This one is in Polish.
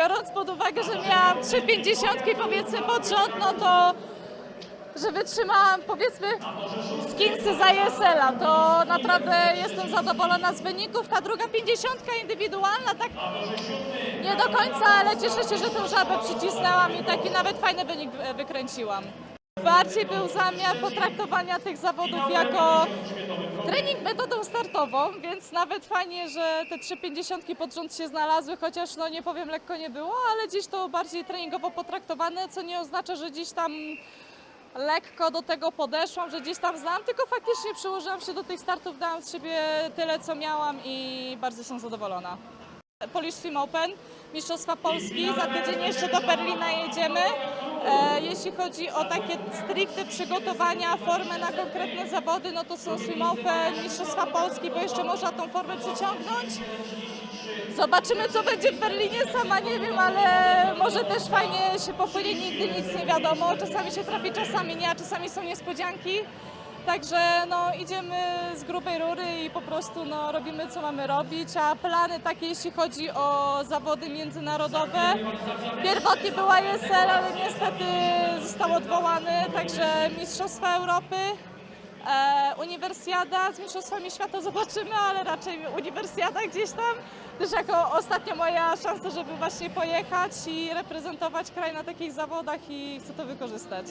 biorąc pod uwagę, że miałam trzy pięćdziesiątki powiedzmy pod rząd, no to że wytrzymałam powiedzmy z Kinsy za ESL-a, to naprawdę jestem zadowolona z wyników. Ta druga pięćdziesiątka indywidualna tak nie do końca, ale cieszę się, że tę żabę przycisnęłam i taki nawet fajny wynik wykręciłam. Bardziej był zamiar potraktowania tych zawodów jako metodą startową, więc nawet fajnie, że te trzy pięćdziesiątki pod rząd się znalazły, chociaż no nie powiem lekko nie było, ale dziś to bardziej treningowo potraktowane, co nie oznacza, że dziś tam lekko do tego podeszłam, że gdzieś tam znam, tylko faktycznie przyłożyłam się do tych startów, dałam z siebie tyle, co miałam i bardzo jestem zadowolona. Polish Swim Open, Mistrzostwa Polski, za tydzień jeszcze do Berlina jedziemy. E, jeśli chodzi o takie stricte przygotowania, formę na konkretne zawody, no to są Swim Open, Mistrzostwa Polski, bo jeszcze można tą formę przyciągnąć. Zobaczymy, co będzie w Berlinie, sama nie wiem, ale może też fajnie się popłynie, nigdy nic nie wiadomo. Czasami się trafi, czasami nie, a czasami są niespodzianki. Także no, idziemy z grubej rury i po prostu no, robimy, co mamy robić, a plany takie, jeśli chodzi o zawody międzynarodowe. Pierwotnie była ESL, ale niestety został odwołany, także Mistrzostwa Europy. E, uniwersjada z Mistrzostwami Świata zobaczymy, ale raczej uniwersjada gdzieś tam. Też jako ostatnia moja szansa, żeby właśnie pojechać i reprezentować kraj na takich zawodach i chcę to wykorzystać.